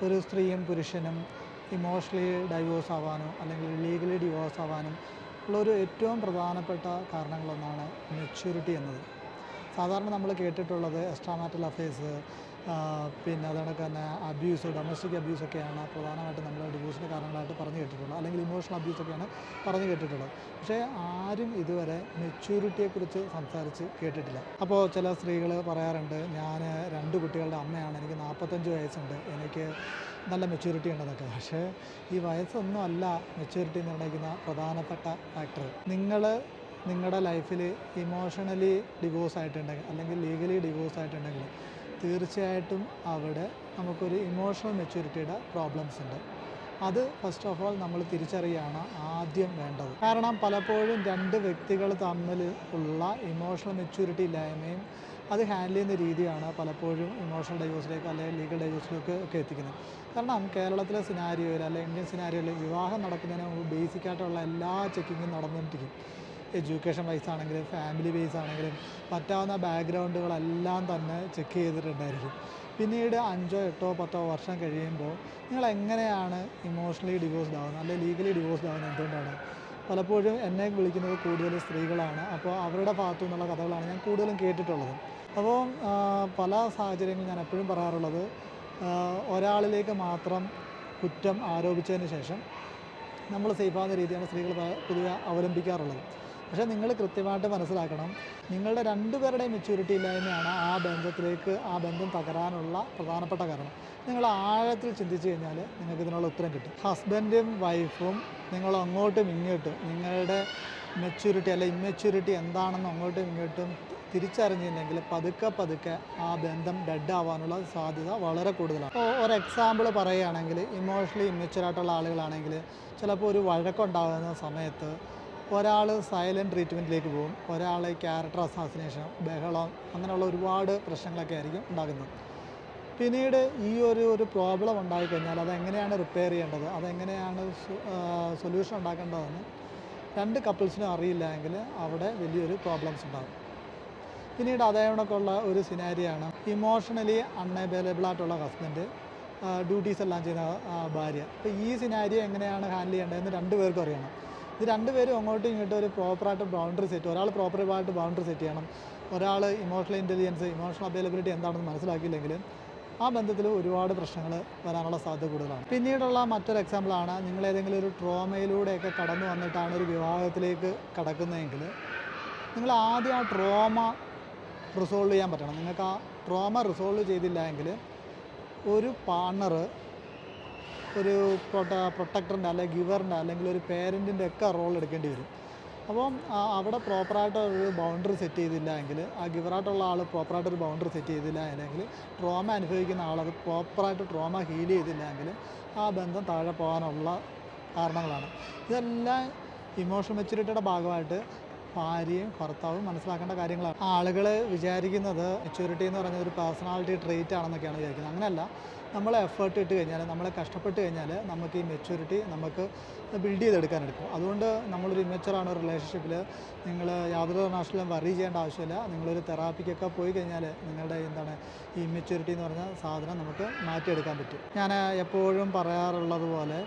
ഒരു സ്ത്രീയും പുരുഷനും ഇമോഷണലി ഡൈവോഴ്സ് ആവാനോ അല്ലെങ്കിൽ ലീഗലി ഡിവോഴ്സ് ആവാനും ഉള്ളൊരു ഏറ്റവും പ്രധാനപ്പെട്ട കാരണങ്ങളൊന്നാണ് മെച്യൂരിറ്റി എന്നത്. സാധാരണ നമ്മൾ കേട്ടിട്ടുള്ളത് എക്സ്ട്രാമാറ്റൽ അഫയേഴ്സ് പിന്നെ അതുകൊണ്ടൊക്കെ തന്നെ അബ്യൂസ് ഡൊമസ്റ്റിക് അബ്യൂസൊക്കെയാണ് പ്രധാനമായിട്ടും നമ്മൾ ഡിവോഴ്സിന്റെ കാരണങ്ങളായിട്ട് പറഞ്ഞു കേട്ടിട്ടുള്ളത്. അല്ലെങ്കിൽ ഇമോഷണൽ അബ്യൂസൊക്കെയാണ് പറഞ്ഞു കേട്ടിട്ടുള്ളത്. പക്ഷേ ആരും ഇതുവരെ മെച്യൂരിറ്റിയെക്കുറിച്ച് സംസാരിച്ച് കേട്ടിട്ടില്ല. അപ്പോൾ ചില സ്ത്രീകൾ പറയാറുണ്ട് ഞാൻ രണ്ട് കുട്ടികളുടെ അമ്മയാണ് എനിക്ക് നാൽപ്പത്തഞ്ച് വയസ്സുണ്ട് എനിക്ക് നല്ല മെച്യൂരിറ്റി ഉണ്ടെന്നൊക്കെ. പക്ഷേ ഈ വയസ്സൊന്നും അല്ല മെച്യൂരിറ്റി നിർണയിക്കുന്ന പ്രധാനപ്പെട്ട ഫാക്ടർ നിങ്ങൾ നിങ്ങളുടെ ലൈഫിൽ ഇമോഷണലി ഡിവോഴ്സ് ആയിട്ടുണ്ടെങ്കിൽ അല്ലെങ്കിൽ ലീഗലി ഡിവോഴ്സ് ആയിട്ടുണ്ടെങ്കിൽ തീർച്ചയായിട്ടും അവിടെ നമുക്കൊരു ഇമോഷണൽ മെച്യൂരിറ്റിയുടെ പ്രോബ്ലംസ് ഉണ്ട്. അത് ഫസ്റ്റ് ഓഫ് ഓൾ നമ്മൾ തിരിച്ചറിയുകയാണ് ആദ്യം വേണ്ടത്. കാരണം പലപ്പോഴും രണ്ട് വ്യക്തികൾ തമ്മിൽ ഉള്ള ഇമോഷണൽ മെച്യൂരിറ്റി ഇല്ലായ്മയും അത് ഹാൻഡിൽ ചെയ്യുന്ന രീതിയാണ് പലപ്പോഴും ഇമോഷണൽ ഡൈവോഴ്സിലേക്ക് അല്ലെങ്കിൽ ലീഗൽ ഡൈവോഴ്സിലേക്ക് ഒക്കെ എത്തിക്കുന്നത്. കാരണം കേരളത്തിലെ സിനാരിയോയിൽ അല്ലെങ്കിൽ ഇന്ത്യൻ സിനാരിയോയിൽ വിവാഹം നടക്കുന്നതിന് മുമ്പ് ബേസിക് ആയിട്ടുള്ള എല്ലാ ചെക്കിങ്ങും നടന്നിട്ടിരിക്കും എഡ്യൂക്കേഷൻ വൈസ് ആണെങ്കിലും ഫാമിലി ബേസ് ആണെങ്കിലും പറ്റാവുന്ന ബാക്ക്ഗ്രൗണ്ടുകളെല്ലാം തന്നെ ചെക്ക് ചെയ്തിട്ടുണ്ടായിരിക്കും. പിന്നീട് അഞ്ചോ എട്ടോ പത്തോ വർഷം കഴിയുമ്പോൾ നിങ്ങൾ എങ്ങനെയാണ് ഇമോഷണലി ഡിവോഴ്സ്ഡ് ആവുന്നത്? അല്ലെങ്കിൽ ലീഗലി ഡിവോഴ്സ്ഡ് ആവുന്നത് എന്തുകൊണ്ടാണ്? പലപ്പോഴും എന്നെ വിളിക്കുന്നത് കൂടുതൽ സ്ത്രീകളാണ്. അപ്പോൾ അവരുടെ ഭാഗത്തു നിന്നുള്ള കഥകളാണ് ഞാൻ കൂടുതലും കേട്ടിട്ടുള്ളത്. അപ്പോൾ പല സാഹചര്യങ്ങളും ഞാൻ എപ്പോഴും പറയാറുള്ളത് ഒരാളിലേക്ക് മാത്രം കുറ്റം ആരോപിച്ചതിന് ശേഷം നമ്മൾ സേഫാകുന്ന രീതിയാണ് സ്ത്രീകൾ പൊതുവെ അവലംബിക്കാറുള്ളത്. പക്ഷേ നിങ്ങൾ കൃത്യമായിട്ട് മനസ്സിലാക്കണം നിങ്ങളുടെ രണ്ടുപേരുടെയും മെച്യൂരിറ്റി ഇല്ലായ്മയാണ് ആ ബന്ധത്തിലേക്ക് ആ ബന്ധം തകരാനുള്ള പ്രധാനപ്പെട്ട കാരണം. നിങ്ങൾ ആഴത്തിൽ ചിന്തിച്ചു കഴിഞ്ഞാൽ നിങ്ങൾക്ക് ഇതിനുള്ള ഉത്തരം കിട്ടും. ഹസ്ബൻഡും വൈഫും നിങ്ങൾ അങ്ങോട്ടും ഇങ്ങോട്ടും നിങ്ങളുടെ മെച്യൂരിറ്റി അല്ലെ ഇമ്മെച്യൂരിറ്റി എന്താണെന്ന് അങ്ങോട്ടും ഇങ്ങോട്ടും തിരിച്ചറിഞ്ഞില്ലെങ്കിൽ പതുക്കെ പതുക്കെ ആ ബന്ധം ഡെഡ് ആവാനുള്ള സാധ്യത വളരെ കൂടുതലാണ്. ഇപ്പോൾ ഒരു എക്സാമ്പിൾ പറയുകയാണെങ്കിൽ ഇമോഷണലി ഇമ്മെച്യൂർ ആളുകളാണെങ്കിൽ ചിലപ്പോൾ ഒരു വഴക്കുണ്ടാകുന്ന സമയത്ത് ഒരാൾ സൈലന്റ് ട്രീറ്റ്മെന്റിലേക്ക് പോകും ഒരാൾ ക്യാരക്ടർ അസാസിനേഷൻ ബഹളം അങ്ങനെയുള്ള ഒരുപാട് പ്രശ്നങ്ങളൊക്കെ ആയിരിക്കും ഉണ്ടാകുന്നത്. പിന്നീട് ഈ ഒരു ഒരു പ്രോബ്ലം ഉണ്ടായിക്കഴിഞ്ഞാൽ അതെങ്ങനെയാണ് റിപ്പയർ ചെയ്യേണ്ടത് അതെങ്ങനെയാണ് സൊല്യൂഷൻ ഉണ്ടാക്കേണ്ടതെന്ന് രണ്ട് കപ്പിൾസിനും അറിയില്ല എങ്കിൽ അവിടെ വലിയൊരു പ്രോബ്ലംസ് ഉണ്ടാകും. പിന്നീട് അതേണക്കുള്ള ഒരു സിനാരിയാണ് ഇമോഷണലി അൺഅവൈലബിൾ ആയിട്ടുള്ള ഹസ്ബൻഡ് ഡ്യൂട്ടീസ് എല്ലാം ചെയ്യുന്ന ഭാര്യ. അപ്പോൾ ഈ സിനാരിയോ എങ്ങനെയാണ് ഹാൻഡിൽ ചെയ്യേണ്ടതെന്ന് രണ്ട് പേർക്കും അറിയണം. ഇത് രണ്ടുപേരും അങ്ങോട്ടും ഇങ്ങോട്ടും ഒരു പ്രോപ്പറായിട്ട് ബൗണ്ടറി സെറ്റ് ഒരാൾ പ്രോപ്പറായിട്ട് ബൗണ്ടറി സെറ്റ് ചെയ്യണം. ഒരാൾ ഇമോഷണൽ ഇന്റലിജൻസ് ഇമോഷണൽ അവൈലബിലിറ്റി എന്താണെന്ന് മനസ്സിലാക്കിയില്ലെങ്കിൽ ആ ബന്ധത്തിൽ ഒരുപാട് പ്രശ്നങ്ങൾ വരാനുള്ള സാധ്യത കൂടുതലാണ്. പിന്നീടുള്ള മറ്റൊരു എക്സാമ്പിളാണ് നിങ്ങൾ ഏതെങ്കിലും ഒരു ട്രോമയിലൂടെയൊക്കെ കടന്നു വന്നിട്ടാണ് ഒരു വിവാഹത്തിലേക്ക് കടക്കുന്നതെങ്കിൽ നിങ്ങൾ ആദ്യം ആ ട്രോമ റിസോൾവ് ചെയ്യാൻ പറ്റണം. നിങ്ങൾക്ക് ആ ട്രോമ റിസോൾവ് ചെയ്തില്ല എങ്കിൽ ഒരു പാർട്ണർ ഒരു പ്രൊട്ട പ്രൊട്ടക്ടറിന്റെ അല്ലെങ്കിൽ ഗിവറിന്റെ അല്ലെങ്കിൽ ഒരു പേരന്റിന്റെ ഒക്കെ റോൾ എടുക്കേണ്ടി വരും. അപ്പം അവിടെ പ്രോപ്പറായിട്ട് ഒരു ബൗണ്ടറി സെറ്റ് ചെയ്തില്ല എങ്കിൽ ആ ഗിവറായിട്ടുള്ള ആൾ പ്രോപ്പറായിട്ട് ഒരു ബൗണ്ടറി സെറ്റ് ചെയ്തില്ല അല്ലെങ്കിൽ ട്രോമ അനുഭവിക്കുന്ന ആൾ അത് പ്രോപ്പറായിട്ട് ട്രോമ ഹീൽ ചെയ്തില്ല എങ്കിൽ ആ ബന്ധം താഴെ പോകാനുള്ള കാരണങ്ങളാണ്. ഇതെല്ലാം ഇമോഷണൽ മെച്യൂരിറ്റിയുടെ ഭാഗമായിട്ട് ഭാര്യയും ഭർത്താവും മനസ്സിലാക്കേണ്ട കാര്യങ്ങളാണ്. ആളുകൾ വിചാരിക്കുന്നത് മെച്യൂരിറ്റി എന്ന് പറഞ്ഞ ഒരു പേഴ്സണാലിറ്റി ട്രേറ്റ് ആണെന്നൊക്കെയാണ് വിചാരിക്കുന്നത്. അങ്ങനെയല്ല. നമ്മൾ എഫേർട്ട് ഇട്ട് കഴിഞ്ഞാൽ നമ്മൾ കഷ്ടപ്പെട്ട് കഴിഞ്ഞാൽ നമുക്ക് ഈ മെച്യൂരിറ്റി നമുക്ക് ബിൽഡ് ചെയ്തെടുക്കാൻ എടുക്കും. അതുകൊണ്ട് നമ്മളൊരു ഇമ്മച്ചുറാണ് റിലേഷൻഷിപ്പിൽ നിങ്ങൾ യാതൊരു നാഷണലും വറി ചെയ്യേണ്ട ആവശ്യമില്ല. നിങ്ങളൊരു തെറാപ്പിക്കൊക്കെ പോയി കഴിഞ്ഞാൽ നിങ്ങളുടെ എന്താണ് ഈ ഇമ്മച്യൂരിറ്റി എന്ന് പറഞ്ഞ സാധനം നമുക്ക് മാറ്റിയെടുക്കാൻ പറ്റും. ഞാൻ എപ്പോഴും പറയാറുള്ളത് പോലെ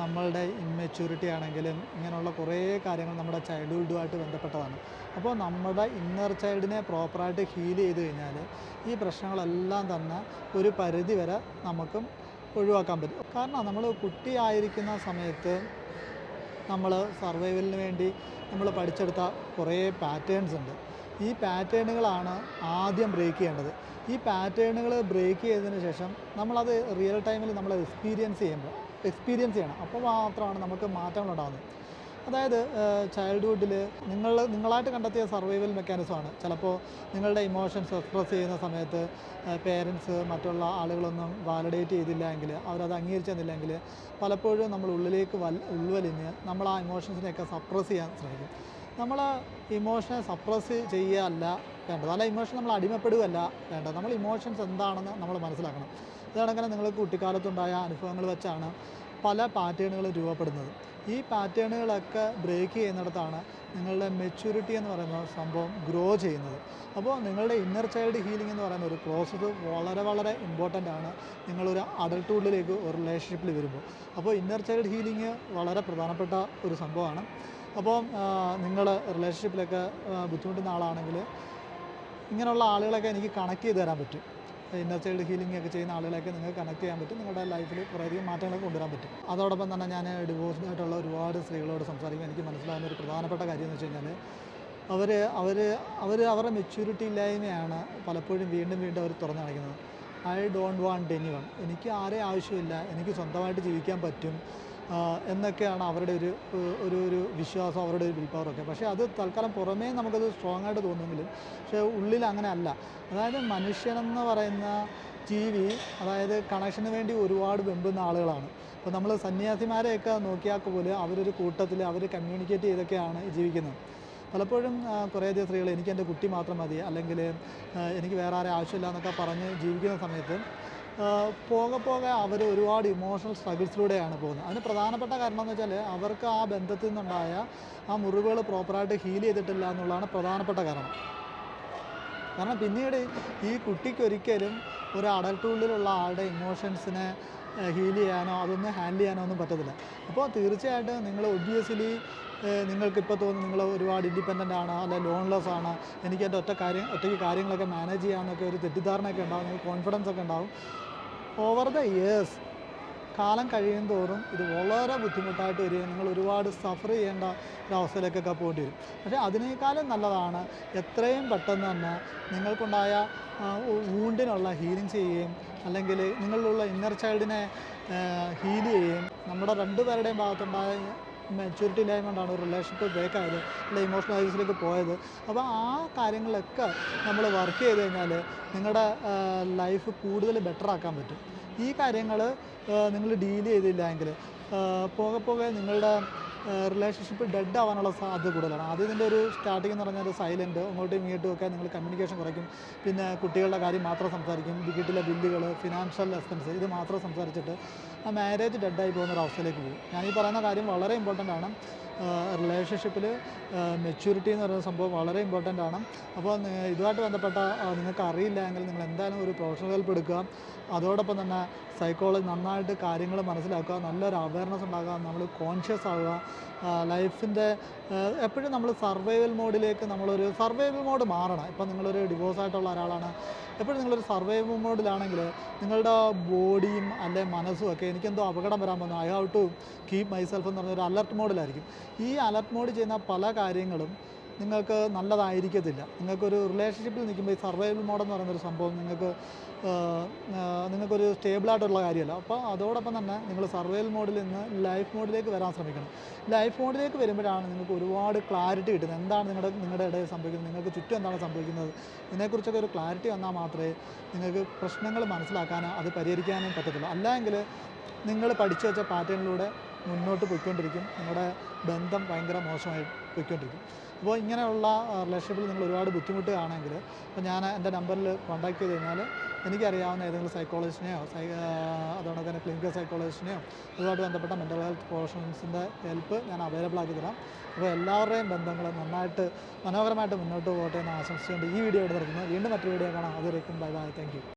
നമ്മളുടെ ഇമ്മെച്യൂരിറ്റി ആണെങ്കിലും ഇങ്ങനെയുള്ള കുറേ കാര്യങ്ങൾ നമ്മുടെ ചൈൽഡ്ഹുഡുമായിട്ട് ബന്ധപ്പെട്ടതാണ്. അപ്പോൾ നമ്മുടെ ഇന്നർ ചൈൽഡിനെ പ്രോപ്പറായിട്ട് ഹീൽ ചെയ്ത് കഴിഞ്ഞാൽ ഈ പ്രശ്നങ്ങളെല്ലാം തന്നെ ഒരു പരിധി വരെ നമുക്കും ഒഴിവാക്കാൻ പറ്റും. കാരണം നമ്മൾ കുട്ടിയായിരിക്കുന്ന സമയത്ത് നമ്മൾ സർവൈവലിന് വേണ്ടി നമ്മൾ പഠിച്ചെടുത്ത കുറേ പാറ്റേൺസ് ഉണ്ട്. ഈ പാറ്റേണുകളാണ് ആദ്യം ബ്രേക്ക് ചെയ്യേണ്ടത്. ഈ പാറ്റേണുകൾ ബ്രേക്ക് ചെയ്തതിന് ശേഷം നമ്മളത് റിയൽ ടൈമിൽ നമ്മൾ എക്സ്പീരിയൻസ് ചെയ്യുമ്പോൾ എക്സ്പീരിയൻസ് ചെയ്യണം. അപ്പോൾ മാത്രമാണ് നമുക്ക് മാറ്റങ്ങളുണ്ടാകുന്നത് അതായത് ചൈൽഡ്ഹുഡിൽ നിങ്ങൾ നിങ്ങളായിട്ട് കണ്ടെത്തിയ സർവൈവൽ മെക്കാനിസമാണ് ചിലപ്പോൾ നിങ്ങളുടെ ഇമോഷൻസ് എക്സ്പ്രസ് ചെയ്യുന്ന സമയത്ത് പേരൻസ് മറ്റുള്ള ആളുകളൊന്നും വാലിഡേറ്റ് ചെയ്തില്ലെങ്കിൽ അവരത് അംഗീകരിച്ചെന്നില്ലെങ്കിൽ പലപ്പോഴും നമ്മൾ ഉള്ളിലേക്ക് വൽ ഉൾവലിഞ്ഞ് നമ്മൾ ആ ഇമോഷൻസിനെയൊക്കെ സപ്രസ് ചെയ്യാൻ ശ്രമിക്കും. നമ്മൾ ഇമോഷനെ സപ്രസ് ചെയ്യുകയല്ല വേണ്ടത്. അല്ല ഇമോഷൻ നമ്മൾ അടിമപ്പെടുകയല്ല വേണ്ടത്. നമ്മൾ ഇമോഷൻസ് എന്താണെന്ന് നമ്മൾ മനസ്സിലാക്കണം. ഇതണക്കിനെ നിങ്ങൾ കുട്ടിക്കാലത്തുണ്ടായ അനുഭവങ്ങൾ വെച്ചാണ് പല പാറ്റേണുകളും രൂപപ്പെടുന്നത്. ഈ പാറ്റേണുകളൊക്കെ ബ്രേക്ക് ചെയ്യുന്നിടത്താണ് നിങ്ങളുടെ മെച്യൂരിറ്റി എന്ന് പറയുന്ന സംഭവം ഗ്രോ ചെയ്യുന്നത്. അപ്പോൾ നിങ്ങളുടെ ഇന്നർ ചൈൽഡ് ഹീലിംഗ് എന്ന് പറയുന്ന ഒരു പ്രോസസ്സ് വളരെ വളരെ ഇമ്പോർട്ടന്റ് ആണ്. നിങ്ങളൊരു അഡൾട്ട്ഹുഡിലേക്ക് ഒരു റിലേഷൻഷിപ്പിൽ വരുമ്പോൾ. അപ്പോൾ ഇന്നർ ചൈൽഡ് ഹീലിംഗ് വളരെ പ്രധാനപ്പെട്ട ഒരു സംഭവമാണ്. അപ്പോൾ നിങ്ങൾ റിലേഷൻഷിപ്പിലൊക്കെ ബുദ്ധിമുട്ടുന്ന ആളാണെങ്കിൽ ഇങ്ങനെയുള്ള ആളുകളൊക്കെ എനിക്ക് കണക്ട് ചെയ്ത് തരാൻ പറ്റും. ഇന്നർ ചൈൽഡ് ഹീലിംഗ് ഒക്കെ ചെയ്യുന്ന ആളുകളെയൊക്കെ നിങ്ങൾക്ക് കണക്ട് ചെയ്യാൻ പറ്റും. നിങ്ങളുടെ ലൈഫിൽ കുറേയധികം മാറ്റങ്ങളൊക്കെ കൊണ്ടുവരാൻ പറ്റും. അതോടൊപ്പം തന്നെ ഞാൻ ഡിവോഴ്സ്ഡ് ആയിട്ടുള്ള ഒരുപാട് സ്ത്രീകളോട് സംസാരിക്കുമ്പോൾ എനിക്ക് മനസ്സിലാകുന്ന ഒരു പ്രധാനപ്പെട്ട കാര്യം എന്ന് വെച്ച് കഴിഞ്ഞാൽ അവർ അവർ അവർ അവരുടെ മെച്യൂരിറ്റി ഇല്ലായ്മയാണ് പലപ്പോഴും വീണ്ടും വീണ്ടും അവർ തുറന്നു കാണിക്കുന്നത്. I don't want anyone എനിക്ക് ആരെയും ആവശ്യമില്ല. എനിക്ക് സ്വന്തമായിട്ട് ജീവിക്കാൻ പറ്റും. എന്നൊക്കെയാണ് അവരുടെ ഒരു ഒരു ഒരു വിശ്വാസം അവരുടെ ഒരു വിൽ പക്ഷേ അത് തൽക്കാലം പുറമേ നമുക്കത് സ്ട്രോങ് ആയിട്ട് തോന്നുമെങ്കിലും പക്ഷേ ഉള്ളിൽ അങ്ങനെ അല്ല. അതായത് മനുഷ്യനെന്ന് പറയുന്ന ജീവി അതായത് കണക്ഷന് വേണ്ടി ഒരുപാട് വെമ്പുന്ന ആളുകളാണ്. അപ്പോൾ നമ്മൾ സന്യാസിമാരെയൊക്കെ നോക്കിയാൽ പോലും അവരൊരു കൂട്ടത്തിൽ അവർ കമ്മ്യൂണിക്കേറ്റ് ചെയ്തൊക്കെയാണ് ജീവിക്കുന്നത്. പലപ്പോഴും കുറേയധികം സ്ത്രീകൾ എനിക്ക് എന്റെ കുട്ടി മാത്രം മതി അല്ലെങ്കിൽ എനിക്ക് വേറെ ആരെ ആവശ്യമില്ല എന്നൊക്കെ പറഞ്ഞ് ജീവിക്കുന്ന സമയത്ത് പോകെ പോകെ അവർ ഒരുപാട് ഇമോഷണൽ സ്ട്രഗിൾസിലൂടെയാണ് പോകുന്നത്. അതിന് പ്രധാനപ്പെട്ട കാരണം എന്ന് വെച്ചാൽ അവർക്ക് ആ ബന്ധത്തിൽ നിന്നുണ്ടായ ആ മുറിവുകൾ പ്രോപ്പറായിട്ട് ഹീൽ ചെയ്തിട്ടില്ല എന്നുള്ളതാണ് പ്രധാനപ്പെട്ട കാരണം. കാരണം പിന്നീട് ഈ കുട്ടിക്കൊരിക്കലും ഒരു അഡൽട്ടുള്ളിലുള്ള ആളുടെ ഇമോഷൻസിനെ ഹീൽ ചെയ്യാനോ അതൊന്നും ഹാൻഡിൽ ചെയ്യാനോ ഒന്നും പറ്റത്തില്ല. അപ്പോൾ തീർച്ചയായിട്ടും നിങ്ങൾ ഒബ്വിയസ്ലി നിങ്ങൾക്ക് ഇപ്പോൾ തോന്നുന്നു നിങ്ങൾ ഒരുപാട് ഇൻഡിപെൻഡന്റ് ആണ് അല്ലെ ലോൺലെസ് ആണ് എനിക്ക് എന്റെ ഒറ്റ കാര്യം ഒറ്റയ്ക്ക് കാര്യങ്ങളൊക്കെ മാനേജ് ചെയ്യാമെന്നൊക്കെ ഒരു തെറ്റിദ്ധാരണയൊക്കെ ഉണ്ടാകും നിങ്ങൾക്ക് കോൺഫിഡൻസ് ഒക്കെ ഉണ്ടാവും. ഓവർ ദ ഇയേഴ്സ് കാലം കഴിയും തോറും ഇത് വളരെ ബുദ്ധിമുട്ടായിട്ട് വരികയും നിങ്ങൾ ഒരുപാട് സഫർ ചെയ്യേണ്ട ഒരവസ്ഥയിലേക്കൊക്കെ പോകേണ്ടി വരും പക്ഷേ അതിനേക്കാളും നല്ലതാണ് എത്രയും പെട്ടെന്ന് തന്നെ നിങ്ങൾക്കുണ്ടായ വൂണ്ടിനുള്ള ഹീലിംഗ് ചെയ്യുകയും അല്ലെങ്കിൽ നിങ്ങളിലുള്ള ഇന്നർ ചൈൽഡിനെ ഹീൽ ചെയ്യുകയും നമ്മുടെ രണ്ടുപേരുടെയും ഭാഗത്തുണ്ടായ മെച്യൂരിറ്റി ഇല്ലായ്മ കൊണ്ടാണ് റിലേഷൻഷിപ്പ് ബ്രേക്ക് ആയത് അല്ലെ ഇമോഷണൽ ഐസിലേക്ക് പോയത്. അപ്പോൾ ആ കാര്യങ്ങളൊക്കെ നമ്മൾ വർക്ക് ചെയ്ത് കഴിഞ്ഞാൽ നിങ്ങളുടെ ലൈഫ് കൂടുതൽ ബെറ്റർ ആക്കാൻ പറ്റും. ഈ കാര്യങ്ങൾ നിങ്ങൾ ഡീൽ ചെയ്തില്ല എങ്കിൽ പോകെ പോകെ നിങ്ങളുടെ റിലേഷൻഷിപ്പ് ഡെഡ് ആവാനുള്ള സാധ്യത കൂടുതലാണ്. ആദ്യം ഇതിന്റെ ഒരു സ്റ്റാർട്ടിംഗ് എന്ന് പറഞ്ഞാൽ സൈലന്റ് അങ്ങോട്ടും ഇങ്ങോട്ടും ഒക്കെ നിങ്ങൾ കമ്മ്യൂണിക്കേഷൻ കുറയ്ക്കും. പിന്നെ കുട്ടികളുടെ കാര്യം മാത്രം സംസാരിക്കും. വീട്ടിലെ ബില്ലുകൾ ഫിനാൻഷ്യൽ എക്സ്പെൻസ് ഇത് മാത്രം സംസാരിച്ചിട്ട് ആ മാരേജ് ഡെഡായി പോകുന്ന ഒരു അവസ്ഥയിലേക്ക് പോകും. ഞാൻ ഈ പറയുന്ന കാര്യം വളരെ ഇമ്പോർട്ടന്റ് ആണ്. റിലേഷൻഷിപ്പിൽ മെച്യൂരിറ്റി എന്ന് പറയുന്ന സംഭവം വളരെ ഇമ്പോർട്ടന്റ് ആണ്. അപ്പോൾ ഇതുമായിട്ട് ബന്ധപ്പെട്ട നിങ്ങൾക്ക് അറിയില്ല എങ്കിൽ നിങ്ങൾ എന്തായാലും ഒരു പ്രൊഫഷണൽ ഹെൽപ്പ് എടുക്കുക. അതോടൊപ്പം തന്നെ സൈക്കോളജി നന്നായിട്ട് കാര്യങ്ങൾ മനസ്സിലാക്കുക. നല്ലൊരു അവയർനെസ് ഉണ്ടാക്കുക നമ്മൾ കോൺഷ്യസ് ആവുക. ലൈഫിന്റെ എപ്പോഴും നമ്മൾ സർവൈവൽ മോഡിലേക്ക് നമ്മളൊരു സർവൈവൽ മോഡ് മാറണം. ഇപ്പം നിങ്ങളൊരു ഡിവോഴ്സ് ആയിട്ടുള്ള ഒരാളാണ്. എപ്പോഴും നിങ്ങളൊരു സർവൈവൽ മോഡിലാണെങ്കിൽ നിങ്ങളുടെ ബോഡിയും അല്ലെ മനസ്സും ഒക്കെ എനിക്കെന്തോ അപകടം വരാൻ പോകുന്നു. I have to keep myself എന്ന് പറഞ്ഞൊരു അലർട്ട് മോഡിലായിരിക്കും ഈ അലർട്ട് മോഡ് ചെയ്യുന്ന പല കാര്യങ്ങളും നിങ്ങൾക്ക് നല്ലതായിരിക്കത്തില്ല. നിങ്ങൾക്കൊരു റിലേഷൻഷിപ്പിൽ നിൽക്കുമ്പോൾ ഈ സർവൈവൽ മോഡെന്ന് പറയുന്നൊരു സംഭവം നിങ്ങൾക്ക് നിങ്ങൾക്കൊരു സ്റ്റേബിളായിട്ടുള്ള കാര്യമല്ല. അപ്പോൾ അതോടൊപ്പം തന്നെ നിങ്ങൾ സർവൈവൽ മോഡിൽ നിന്ന് ലൈഫ് മോഡിലേക്ക് വരാൻ ശ്രമിക്കണം. ലൈഫ് മോഡിലേക്ക് വരുമ്പോഴാണ് നിങ്ങൾക്ക് ഒരുപാട് ക്ലാരിറ്റി കിട്ടുന്നത്. എന്താണ് നിങ്ങളുടെ നിങ്ങളുടെ ഇടയിൽ സംഭവിക്കുന്നത്? നിങ്ങൾക്ക് ചുറ്റും എന്താണ് സംഭവിക്കുന്നത്? ഇതിനെക്കുറിച്ചൊക്കെ ഒരു ക്ലാരിറ്റി വന്നാൽ മാത്രമേ നിങ്ങൾക്ക് പ്രശ്നങ്ങൾ മനസ്സിലാക്കാനോ അത് പരിഹരിക്കാനും പറ്റത്തുള്ളൂ. അല്ലെങ്കിൽ നിങ്ങൾ പഠിച്ചു വെച്ച പാറ്റേണിലൂടെ മുന്നോട്ട് പോയിക്കൊണ്ടിരിക്കും. നിങ്ങളുടെ ബന്ധം ഭയങ്കര മോശമായി പോയിക്കൊണ്ടിരിക്കും. അപ്പോൾ ഇങ്ങനെയുള്ള റിലേഷൻഷിപ്പിൽ നിങ്ങൾ ഒരുപാട് ബുദ്ധിമുട്ടുകയാണെങ്കിൽ അപ്പോൾ ഞാൻ എന്റെ നമ്പറിൽ കോൺടാക്ട് ചെയ്ത് കഴിഞ്ഞാൽ എനിക്കറിയാവുന്ന ഏതെങ്കിലും സൈക്കോളജിസ്റ്റിനെയോ സൈ അതുകൊണ്ട് തന്നെ ക്ലിനിക്കൽ സൈക്കോളജിസ്റ്റിനെയോ അതുമായിട്ട് ബന്ധപ്പെട്ട മെന്റൽ ഹെൽത്ത് പ്രൊഫഷണൽസിന്റെ ഹെൽപ്പ് ഞാൻ അവൈലബിൾ ആക്കി തരാം. അപ്പോൾ എല്ലാവരുടെയും ബന്ധങ്ങൾ നന്നായിട്ട് മനോഹരമായിട്ട് മുന്നോട്ട് പോകട്ടെ എന്ന് ആശംസിച്ചുകൊണ്ട് ഈ വീഡിയോ നിർത്തുന്നു. വീണ്ടും മറ്റൊരു വീഡിയോ കാണാം. അതുവരേക്കും ബൈ ബൈ താങ്ക്